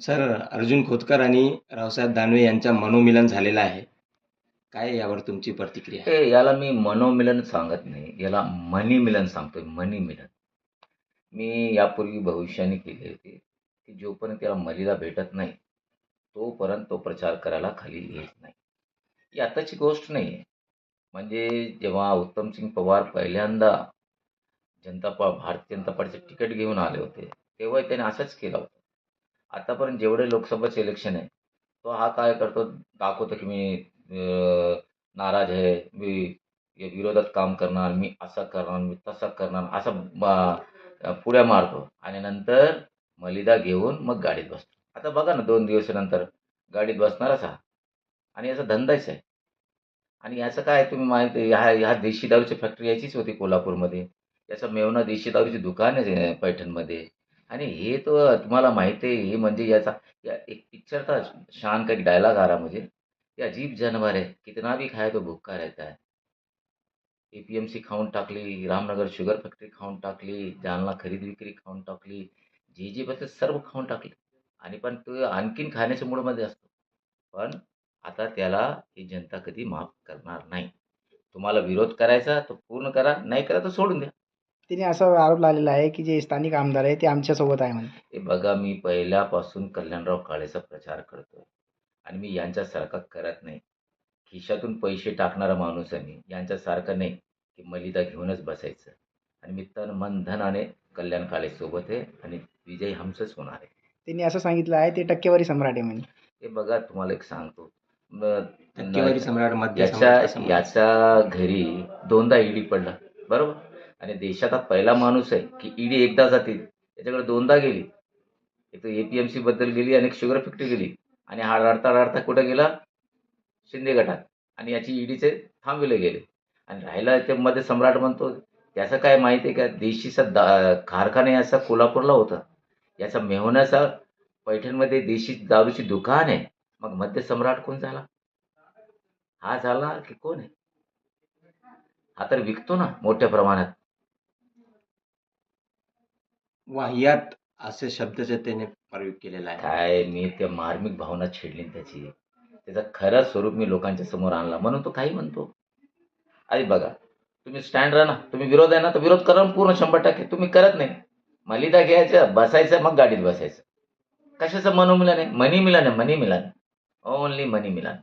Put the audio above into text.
Sir Arjun Khotkar आणि रावसाहेब दानवे यांच्या मनोमिलन झालेलं आहे. काय यावर तुमची प्रतिक्रिया? आहे? हे याला मी मनोमिलन सांगत नाही. याला मनीमिलन सांगतोय मनीमिलन. मी यापूर्वी भविष्याने केले होते की जोपर्यंत त्याला मलीला भेटत नाही तोपर्यंत तो प्रचार करायला खाली येत नाही. ही आताची गोष्ट नाही आहे. म्हणजे जेव्हा उत्तमसिंग पवार पहिल्यांदा जनता पा भारतीय जनता पार्टीचं तिकीट घेऊन आले होते तेव्हा त्याने असंच केलं होतं. आतापर्यंत जेवढे लोकसभेचे इलेक्शन आहे तो हा काय करतो? दाखवतो की मी नाराज आहे मी या विरोधात काम करणार मी असं करणार मी तसं करणार असं पुढ्या मारतो. आणि नंतर मलिदा घेऊन मग गाडीत बसतो. आता बघा ना दोन दिवसानंतर गाडीत बसणारच हा. आणि याचा धंदाच आहे. आणि याचं काय तुम्ही माहिती ह्या ह्या देशी दारूची फॅक्टरी याचीच होती कोल्हापूरमध्ये. याचं मेवना देशी दारूची दुकान आहे पैठणमध्ये. आणि हे तर तुम्हाला माहिती आहे हे म्हणजे याचा या एक पिक्चर तर शान का एक डायलॉग आ रहा मुझे या अजीब जानवर है कितना भी खाए तो भूखा रहता है. सी खाऊन टाकली रामनगर शुगर फॅक्टरी खाऊन टाकली जालना खरेदी विक्री खाऊन टाकली जे जे बसले सर्व खाऊन टाकली. आणि पण तो आणखीन खाण्याच्या मूडमध्ये असतो. पण आता त्याला ही जनता कधी माफ करणार नाही. तुम्हाला विरोध करायचा तो पूर्ण करा नाही करा तर सोडून द्या. तिने असा आरोप लावलेला आहे की जे स्थानिक आमदार आहे ते आमच्यासोबत आहे म्हणे. हे बघा मी पहिल्यापासून कल्याणराव काळेचा प्रचार करतोय. आणि मी यांच्यासारखा करत नाही. खिशातून पैसे टाकणारा माणूस आहे मी. यांच्यासारखं नाही की मलिदा घेऊनच बसायचं. आणि मी तन मन धनाने कल्याण काळेसोबत आहे आणि विजय हमचंच होणार आहे. त्यांनी असं सांगितलं आहे ते टक्केवारी सम्राट आहे म्हणे. हे बघा तुम्हाला एक सांगतो. म- टक्केवारी सम्राट मध्य याच्या. याच्या घरी दोनदा ईडी पडला. बरोबर? आणि देशात हा पहिला माणूस आहे की ईडी एकदा जाते त्याच्याकडे दोनदा गेली. एक तर एपीएमसी बद्दल गेली आणि शुगर फॅक्टरी गेली. आणि हा रडता रडता कुठं गेला? शिंदे गटात. आणि याची ईडीचे थांबविले गेले. आणि राहिला ते मध्ये सम्राट म्हणतो त्याचं काय माहिती आहे का? देशीचा दा कारखाना याचा कोल्हापूरला होता. याचा मेहण्याचा पैठणमध्ये देशी दारूची दुकान आहे. मग मध्य सम्राट कोण झाला? हा झाला की कोण आहे? हा तर विकतो ना मोठ्या प्रमाणात. वाह्यात असे शब्दाचे त्याने प्रयोग केलेला आहे. काय मी त्या मार्मिक भावना छेडली त्याची. त्याचं खरं स्वरूप मी लोकांच्या समोर आणला. म्हणून तो काही म्हणतो. अरे बघा तुम्ही स्टँड राहा ना. तुम्ही विरोध आहे ना तर विरोध करा पूर्ण शंभर टक्के. तुम्ही करत नाही. मलिदा घ्यायचं बसायचं मग गाडीत बसायचं. कशाचं मनोमिलन आहे? मनी मिलन आहे मनी मिलन. ओनली मनी मिलन.